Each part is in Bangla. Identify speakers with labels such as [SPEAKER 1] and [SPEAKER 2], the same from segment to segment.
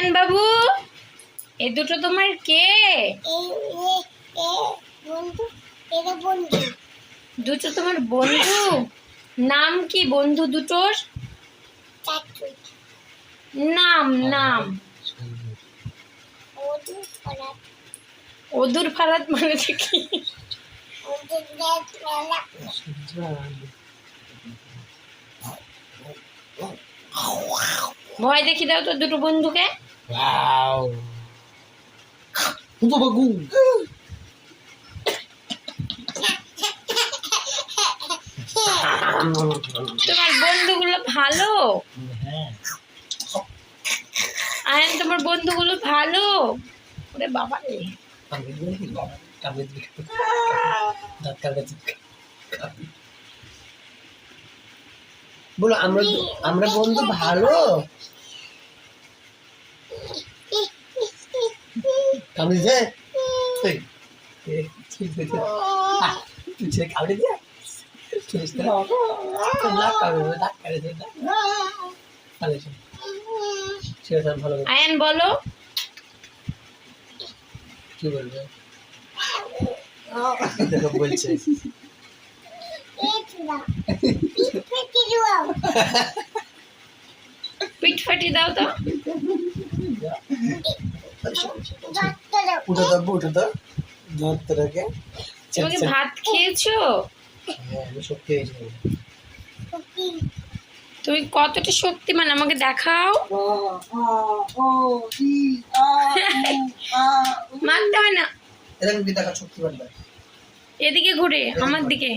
[SPEAKER 1] আয়ান বাবু? এ দুটো তোমার কে? দুটো তোমার বন্ধু। নাম কি বন্ধু দুটোর? নাম নাম।
[SPEAKER 2] ওদের
[SPEAKER 1] ফারাত মানে কি? ভয় দেখি দাও তো দুটো বন্ধুকে।
[SPEAKER 3] Wow. Untuk bagu.
[SPEAKER 1] তোমার বন্ধুগুলো ভালো? আয়ান তোমার বন্ধুগুলো ভালো? ওরে বাবা রে।
[SPEAKER 3] বলো আমরা আমরা বন্ধু ভালো কামড়েছে এই, এই, তুই কামড়ে দিয়া চলিস না নাক কামড়ে নাক কামড়েছে না ভালো
[SPEAKER 1] আয়ান বলো।
[SPEAKER 3] কি বলবে? দেখো বলছে।
[SPEAKER 1] পিঠ ফাটি দাও তো।
[SPEAKER 3] উঠে তো উঠে তো ধরতে রাখে
[SPEAKER 1] তুমি কি ভাত খেয়েছো?
[SPEAKER 3] হ্যাঁ আমি
[SPEAKER 1] তুমি কতটা শক্তিমান আমাকে দেখাও। মারতে হয় না।
[SPEAKER 3] এরকম কি দেখা শক্তিমান
[SPEAKER 1] এদিকে ঘুরে আমার দিকে।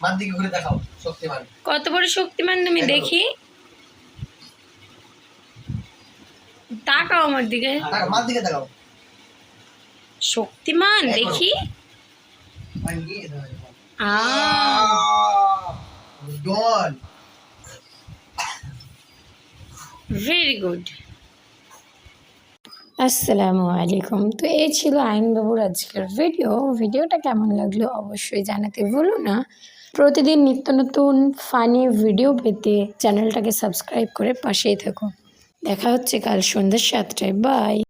[SPEAKER 3] মার দিকে ঘুরে দেখাও শক্তিমান।
[SPEAKER 1] কত বড় শক্তিমান তুমি
[SPEAKER 3] দেখি।
[SPEAKER 1] তাকাও আমার দিকে।
[SPEAKER 3] দিকে দেখাও।
[SPEAKER 1] শক্তিমান
[SPEAKER 3] দেখি।
[SPEAKER 1] আ।
[SPEAKER 3] ডন।
[SPEAKER 1] ভেরি গুড আসসালামু আলাইকুম। তো এই ছিল আইনবাবুর আজকের ভিডিও ভিডিওটা কেমন লাগল অবশ্যই জানাতে ভুলো না। প্রতিদিন নিত্য নতুন ফানি ভিডিও পেতে চ্যানেলটাকে সাবস্ক্রাইব করে পাশেই থাকুন। দেখা হচ্ছে কাল সন্ধ্যা সাতটায়। বাই